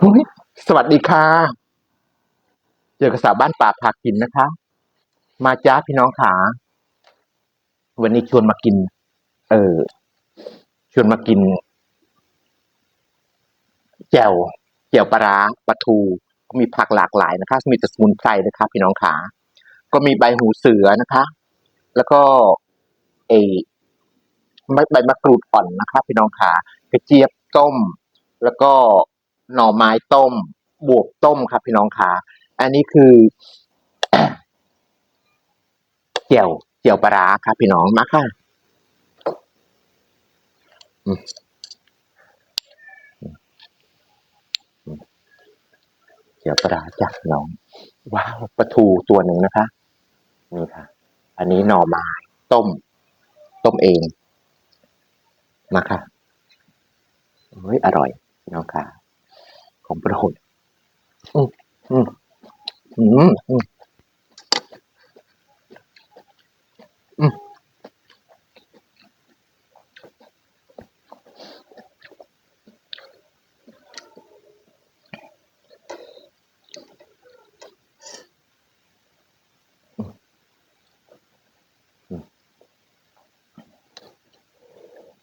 สวัสดีค่ะ เจอกับสาวบ้านป่าพากินนะคะ มาจ้าพี่น้องขา วันนี้ชวนมากิน เออ ชวนมากิน แจ่ว แจ่วปลาร้าปลาทู ก็มีผักหลากหลายนะคะ มีแต่สมุนไพรนะคะ พี่น้องขา ก็มีใบหูเสือนะคะ แล้วก็เอใบใบมะกรูดอ่อนนะคะ พี่น้องขากระเจี๊ยบต้ม แล้วก็ หน่อไม้ต้ม บวบต้มครับพี่น้องขาอันนี้คือเจียวเจียวปลาครับพี่น้องมาค่ะเจียวปลาร้าจ้ะพี่น้อง ว้าวปลาทูตัวหนึ่งนะคะนี่ค่ะ อันนี้หน่อไม้ต้ม ต้มเองมาค่ะเฮ้ยอร่อยน้องค่ะ ของโปรดอืมอืมอืมอืมอืม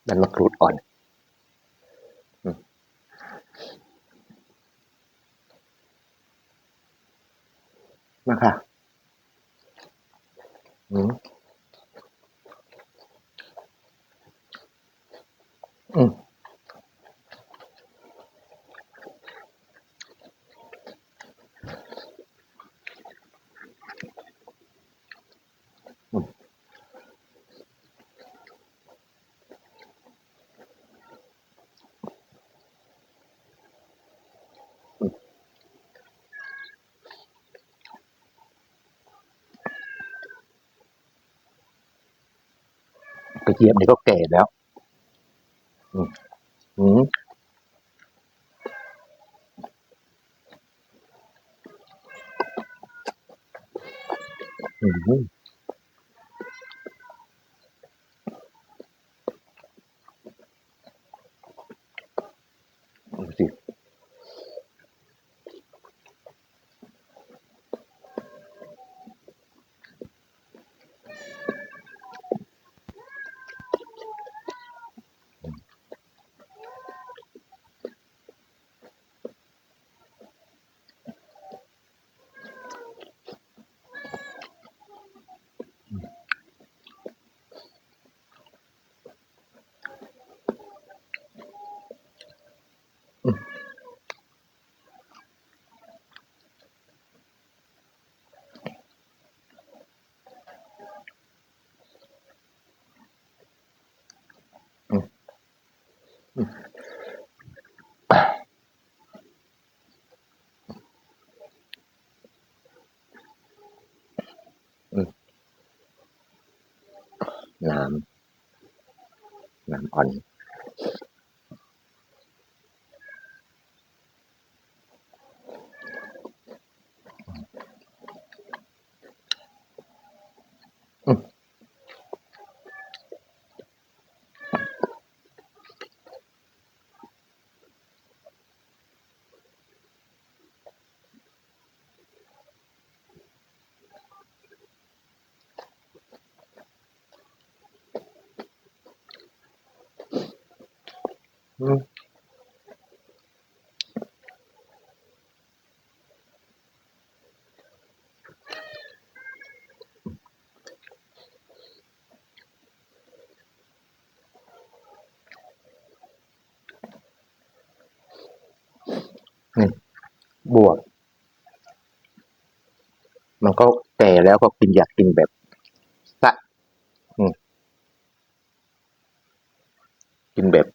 มันมะกรูดอ่อนอืม มาค่ะอืม เจี๊ยบนี่ก็แก่แล้ว อืมอืมอืม น้ำ น้ำอ่อน นี่บวก มันก็แก่แล้วก็กินอยากกินแบบสะกินแบบ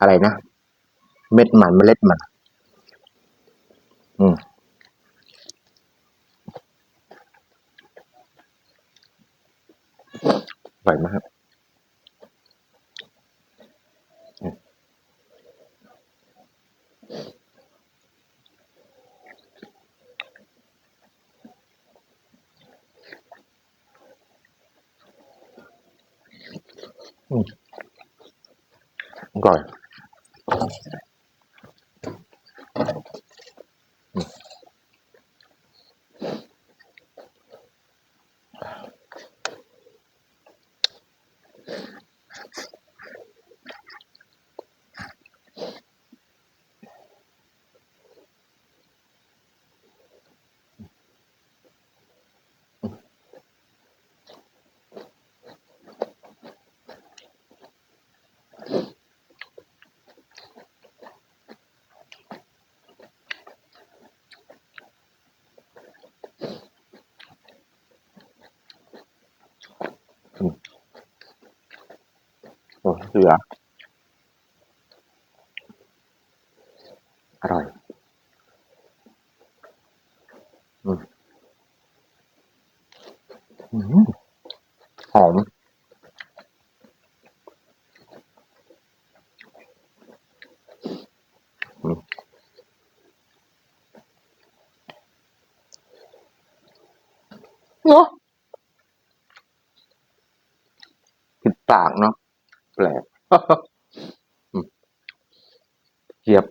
อะไรนะ เม็ดมันเมล็ดมัน อืมอร่อยมากอืม สือ อร่อยอืมอืมหอมอืมเนาะผิดปากเนาะ แปลกอืมเทียบ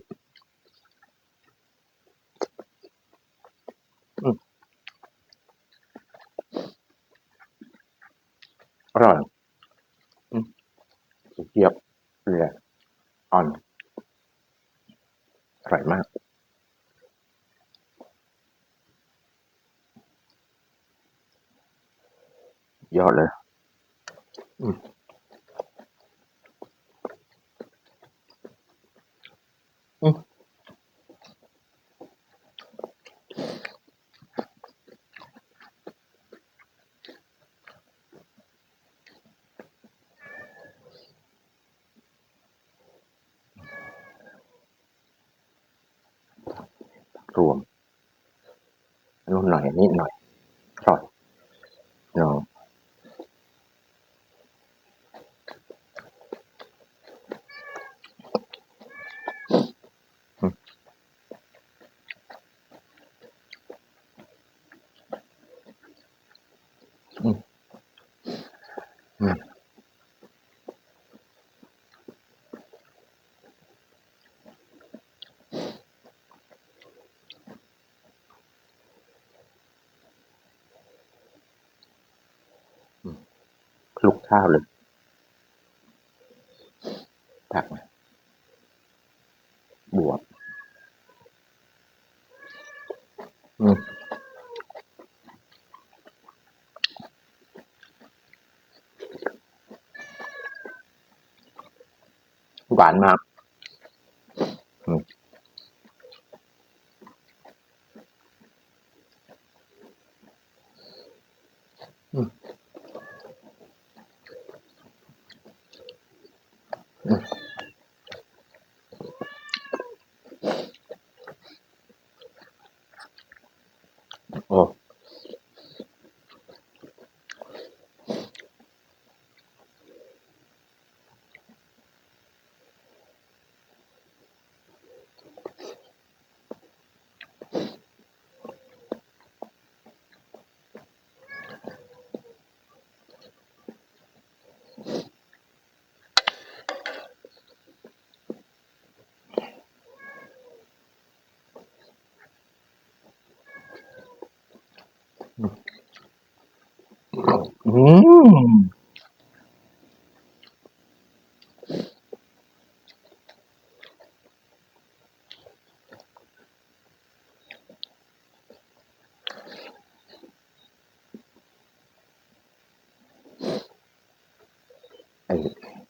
อร่อยอืมเทียบเลยอ่อนอร่อยมากยอดเลย อืม รวมนู่นหน่อยนิดหน่อยอร่อยเนาะอืมอืมอืมคลุก ข้าวเลยตักบวบอืมหวานมาก อื อืมไ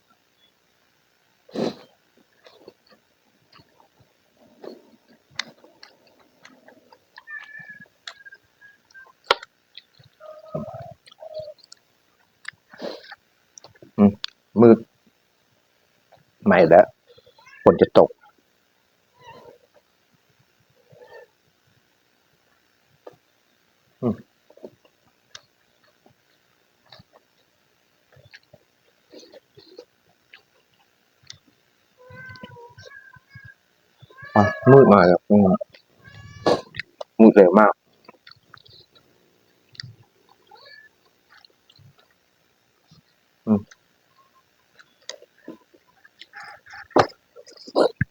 ม่แล้วฝนจะตก มืดมาแล้วมืดเร็วมากอืม Facebook